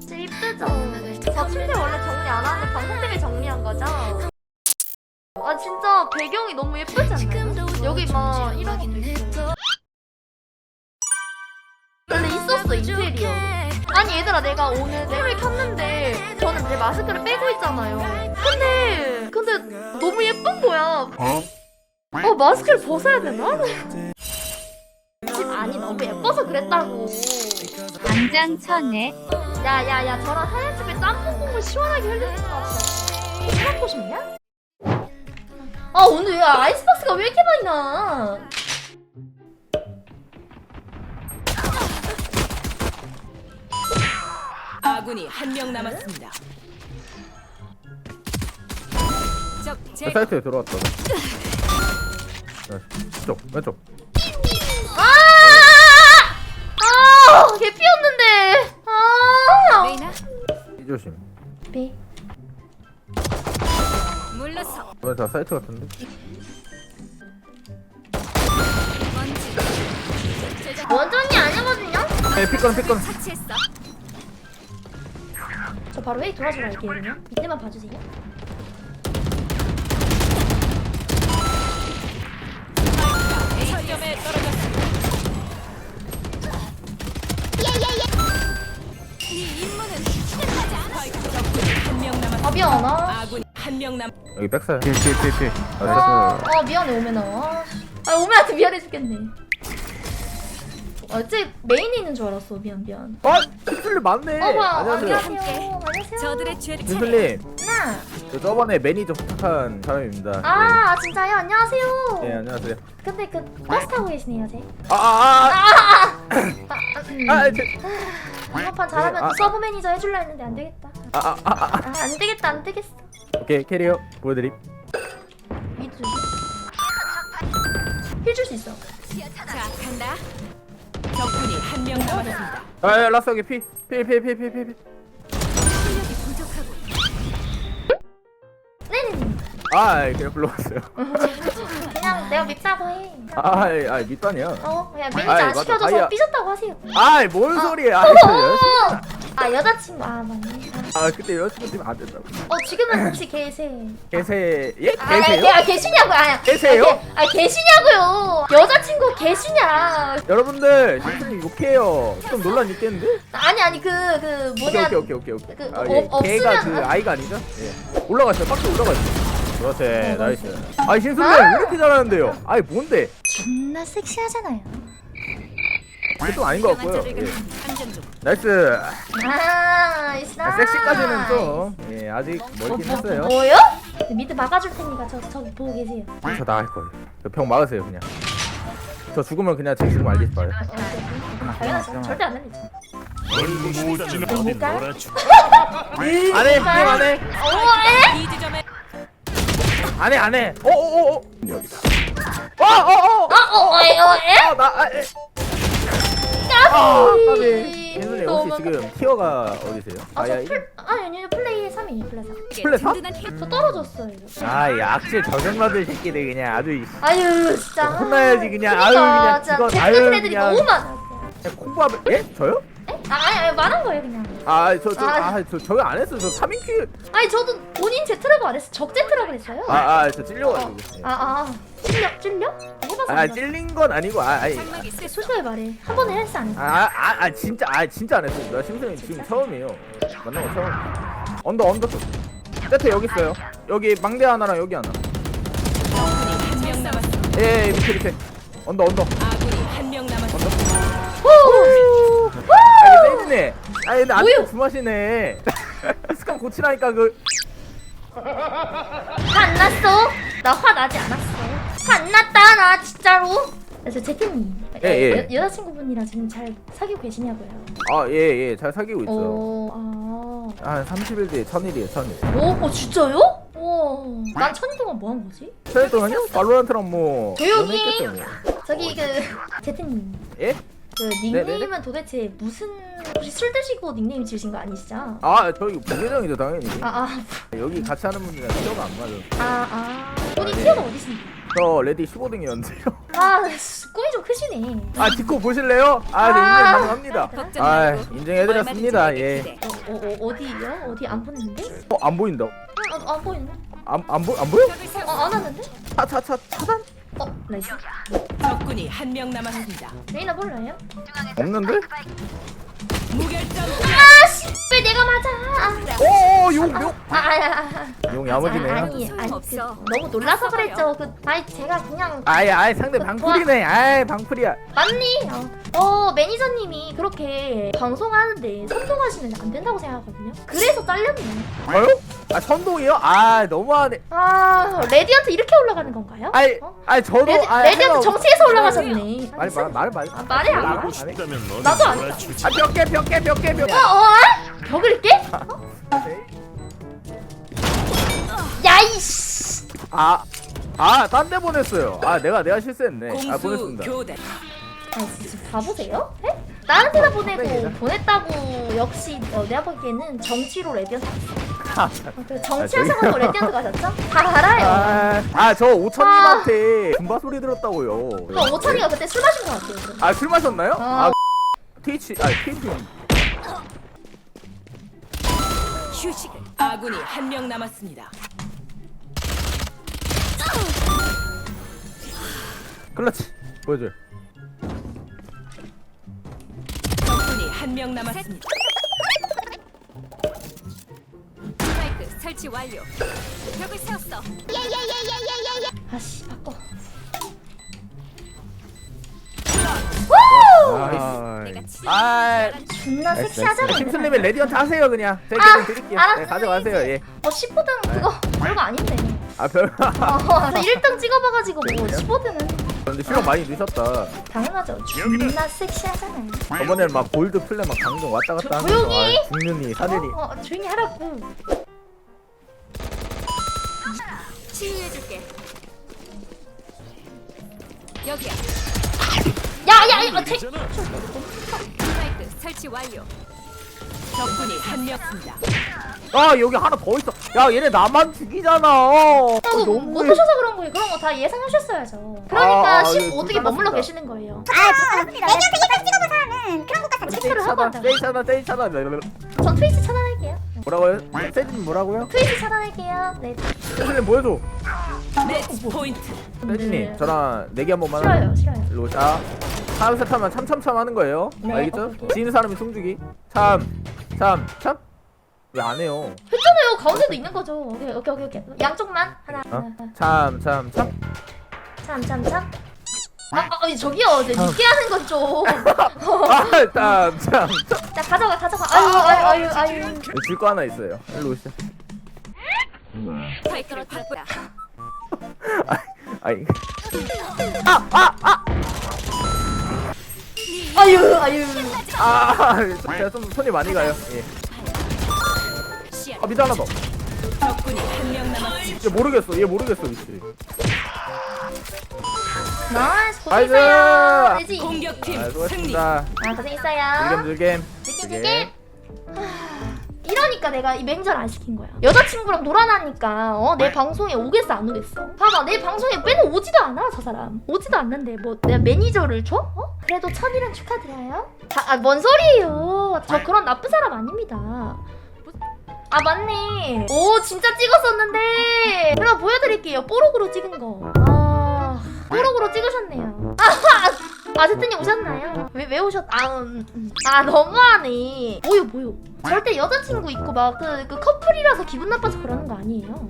진짜 이쁘죠? 저 침대 원래 정리 안 하는데 방송 때문에 정리한 거죠? 아 진짜 배경이 너무 예쁘지 않나요? 여기 막 이런 것도 있어요. 원래 있었어 인테리어. 아니 얘들아 내가 오늘 램을 켰는데 저는 제 마스크를 빼고 있잖아요. 근데 근데 너무 예쁜 거야. 어? 어 마스크를 벗어야 되나? 그랬다고. 당장 쳐내. 야야야 저런 하얀 집에 짬뽕 국물 시원하게 흘리는 거 같아. 술 먹고 싶냐? 아 오늘 왜 아이스박스가 왜 이렇게 많이 나? 아군이 한 명 남았습니다. 적 제. 사이트에 들어왔다. 네, 왼쪽, 왼쪽. 아! 개 피었는데. 아! 레이나 이 조심. 네. 물러서 오늘 다 사이트 같은데? 먼지 원전이 아니거든요? 네, 피건, 피건. 차치했어. 저 바로 회의 돌아주러 갈게요. 이때만 봐주세요. 한명 남. 여기 백사야. 피, 피, 피, 피. 아, 아, 아 미안해 오메나. 아, 씨. 아 오메한테 미안해 죽겠네. 어째 메인에 있는 줄 알았어. 미안 미안. 아, 진슬님 맞네. 어머 안녕하세요. 안녕하세요. 안녕하세요. 저들의 죄를 진슬님, 나. 저 저번에 매니저 부탁한 사람입니다. 아 진짜요? 안녕하세요. 네, 네 안녕하세요. 근데 그 버스 타고 계시네요, 제. 아, 아, 아, 아, 음. 아, 아, 제, 이번 판 잘하면 네, 아, 또 서브 매니저 해줄라 했는데 안 되겠다. 아, 아, 아, 아. 아, 안 되겠다, 안 되겠어. 오케이, 캐리어 보여드림. 미드. 힐줄 수 있어. 자 간다. 적군이 한 명 남았습니다. 아, 야, 라스 여기 피, 피, 피, 피, 피, 피, 피. 실력이 부족하고 네네네. 아, 그냥 불러봤어요. 그냥 내가 밉다고 해. 아, 아, 밑단이야. 어, 그냥 아이, 안. 시켜줘서 다이아. 삐졌다고 하세요. 아, 뭔 소리야? 아, 어, 저 어, 여자친구- 어. 아 여자친구 아 맞네. 아, 그때 여자친구 때문에 안 된다고. 어 지금은 혹시 계세? 계세, 예? 아, 계세요? 아, 계시냐고 아, 계세요? 아, 계- 아 계시냐고요? 여자친구 계시냐? 여러분들, 신수님 욕해요. 좀 논란 있겠는데? 아니 아니 그그 뭐냐? 오케이, 오케이, 오케이, 오케이. 그, 아, 어, 예. 없으면- 걔가 그 아이가 아니죠? 예. 올라가시죠. 박스 올라가시죠. 그렇지, 어, 나이스. 아이, 신수님 아! 왜 이렇게 잘하는데요? 아이, 뭔데? 존나 섹시하잖아요. 그것도 아닌 것 같고요. 환자들 예. 나이스. 아, 있어. 아, 섹시까지는 좀, 예, 아직 멀긴 했어요. 뭐요? 미드 막아줄 테니까 저, 저 보고 계세요. 저 나갈 거예요. 저병 막으세요, 그냥. 저 죽으면 그냥 제 죽음 어, 당연하죠. 절대 안 날리죠. 넌못지는 어디 뭘까? 놀아주 안 해, 게임 안 해. 어, 에? 이 지점에 안 해, 안 해. 어, 어, 어, 어. 여기다. 어, 어, 어. 어, 어, 어, 에? 어, 에? 아, 나, 아, 에. 아, 까비. 민수님 혹시 지금 티어가 어디세요? 아, 저 아야, 플, 아니, 아니, 플레이 3이에요, 플레이 3. 플랫. 저 떨어졌어요, 이거. 아, 이 악질 저승마들 새끼들 그냥 아주 이- 아유, 진짜. 혼나야지, 그냥. 그러니까, 아유, 그냥 진짜 아유, 같은 애들이. 너무 많아. 콩밥을 예? 저요? 에? 아, 아니, 아니, 말한 거예요, 그냥. 아, 저, 저, 아. 아, 저, 안 했어요. 저 3인큐. 아니, 저도 본인 제트라고 안 했어. 적 제트라고 했어요. 아, 아, 저 찔려가지고. 예. 아, 아. 찔려? 찔려? 해봐서. 아. 찔린 건 아니고, 아, 아니. 소소해 말해. 한 번에 헬스 안 했어. 아, 아, 아, 진짜, 아, 진짜 안 했어요. 나 심수님 지금 처음이에요. 만난 거 처음. 언더, 언더. 세트 여기 있어요. 여기 망대 하나랑 여기 하나. 한 명. 예, 예, 밑에, 밑에. 언더, 언더. 아군이 한 명 남았습니 다. 후! 아, 이게 세지네. 아, 근데 뭐요? 아직도 주마시네. 스캄 고치라니까 그. 화 안 났어? 나 화 나지 않았어. 화 안 났다, 나 진짜로. 그래서 제트님. 예, 예. 여, 여자친구분이랑 지금 잘 사귀고 계시냐고요? 아, 예, 예, 잘 사귀고 있어요. 어, 아. 한 30일 뒤에 천일이에요, 천일. 오, 어, 진짜요? 와. 난 천일 동안 뭐 한 거지? 천일 동안요? 발로란트랑 뭐. 조용히. 뭐. 저기 그 제트님. 예? 그 닉네임은 도대체 무슨 혹시 술 드시고 닉네임 지으신 거 아니시죠? 아, 아, 저기 부계정이죠, 당연히. 아, 여기 같이 하는 분들이랑 티어가 안 맞아요. 아, 아. 본인 티어가 어디신데? 저 레디 15등이었는데요. 아 씨, 꿈이 좀 크시네 아 디코 보실래요? 아 네, 인증 아. 가능합니다. 걱정 아 말고 인증해드렸습니다. 예. 어, 어, 어, 어디요? 어디 안 보이는데? 어 안 보인다. 어, 안 보이네 안 안 보, 안 보여? 어, 안 왔는데? 차 차 차 차단? 어, 나이스 적군이 한 명 남았습니다. 레이나 몰라요? 없는데? 무결점 아 씨 왜 내가 맞아 오 용용 아, 아, 아, 아. 용 야무지네요. 아니 아니 그. 너무 놀라서 그랬죠 그 아니 제가 그냥 아이 아이 상대 방풀이네. 아이 방풀이야. 맞니? 어, 어 매니저님이 그렇게 방송하는데 선동하시면 안 된다고 생각하거든요 그래서 잘렸네 저요? 아 선동이요? 아 너무하네. 아 레디언트 이렇게 올라가는 건가요? 아이 어? 아이 저도 레디, 아이, 레디언트 정치에서 올라가셨네 말말말 말. 아, 말해 안 하고 알아? 싶다면 너는 나도 안 몰아주지. 아 벽게 벽게 벽게 벽. 어? 어? 벽을 깨? 어? 야이씨 아. 아, 딴 데 보냈어요. 아, 내가 내가 실수했네. 아, 공수 보냈습니다. 교대. 아 진짜 바보세요? 에? 다른 데다 보내고 네. 보냈다고 역시 어, 내가 보기에는 정치로 레디언트 아, 어, 그 정치 아, 하셔서 저기- 레디언트 가셨죠? 다 알아요 아, 아, 저 오천님한테 군바 소리 들었다고요. 그럼 오찬이가 그때 술 마신 것 같아요 그럼. 아, 술 마셨나요? 어. 아, 트위치, 아, 트위치. 휴식. 아군이 한 명 남았습니다. 클러치. 보여줘요. 적군이 한 명 남았습니다. 스파이크 설치 완료. 벽을 세웠어. 아씨 바꿔 아, 내가 치료 아, 존나 섹시하잖아 심슬님의 레디언트 하세요, 그냥. 제가 아, 좀 드릴게요. 알았어. 네, 가져가세요, 예. 어 15등 그거 별거 아닌데 아, 별. 어 1등 찍어봐가지고 뭐 그래요? 15등은 근데 실력 많이 넣으셨다. 당연하죠 존나 섹시하잖아요 저번에는 막 골드 플레 막 강등 왔다 갔다 조- 하면서 조용히! 아, 죽느니 사느니. 어, 어 조용히 하라고 치유해줄게. 여기야. 야야야 어, 제... 스파이크 설치 완료. 적군이 한명 있습니다. 아, 여기 하나 더 있어. 야, 얘네 나만 죽이잖아. 어, 못 너무해. 보셔서 그런 거예요 그런 거 다 예상하셨어야죠 그러니까 아, 아, 15등에 예, 머물러 불편합니다. 계시는 거예요 세이 체크를 하고 차단, 한다고 세이 차단, 세이 차단. 전 트위치 차단할게요 뭐라고요? 세진 뭐라고요? 트위치 차단할게요 네 세진님 보여줘. 매치 포인트. 세진님 네. 저랑 내기 한 번만. 싫어요 싫어요 일로 자. 하나 셋 하면 참참참 하는 거예요. 네, 알겠죠? 오케이. 지는 사람이 숨주기. 참, 참, 참. 왜 안 해요? 했잖아요 가운데도 있는 거죠 오케이 오케이 오케이, 오케이. 양쪽만 하나 어? 하나 참, 참, 참. 참 참 참 아, 아 저기요 이제 늦게 하는 건 좀 아, 참, 참, 참. 자 가져가 가져가 아유 아유 아유 아유 줄거 하나 있어요. 일로 오시죠. 스파이크를 바꾸다. 아니. 아유 아유 아, 제가 좀 손이 많이 가요. 예. 아, 미드 하나 더. 얘 모르겠어. 얘 모르겠어, 위치. 나이스 나이스! 고생했어요 되지 공격팀 아, 승리. 아 고생했어요 즐겜, 느낌 즐겜. 느낌 이러니까 내가 이 맹절 안 시킨 거야 여자친구랑 놀아나니까 어 내 방송에 오겠어 안 오겠어 봐봐 내 방송에 맨날 오지도 않아 저 사람 오지도 않는데 뭐 내가 매니저를 줘? 어? 그래도 천일은 축하드려요 아, 아, 뭔 소리예요 저 그런 나쁜 사람 아닙니다 아 맞네 오 진짜 찍었었는데 제가 보여드릴게요 뽀록으로 찍은 거아 뽀록으로 찍으셨네요 아 제트님 오셨나요? 왜, 왜 오셨, 아, 음, 음. 아, 너무하네. 뭐요, 뭐요. 절대 여자친구 있고 막, 그, 그 커플이라서 기분 나빠서 그러는 거 아니에요.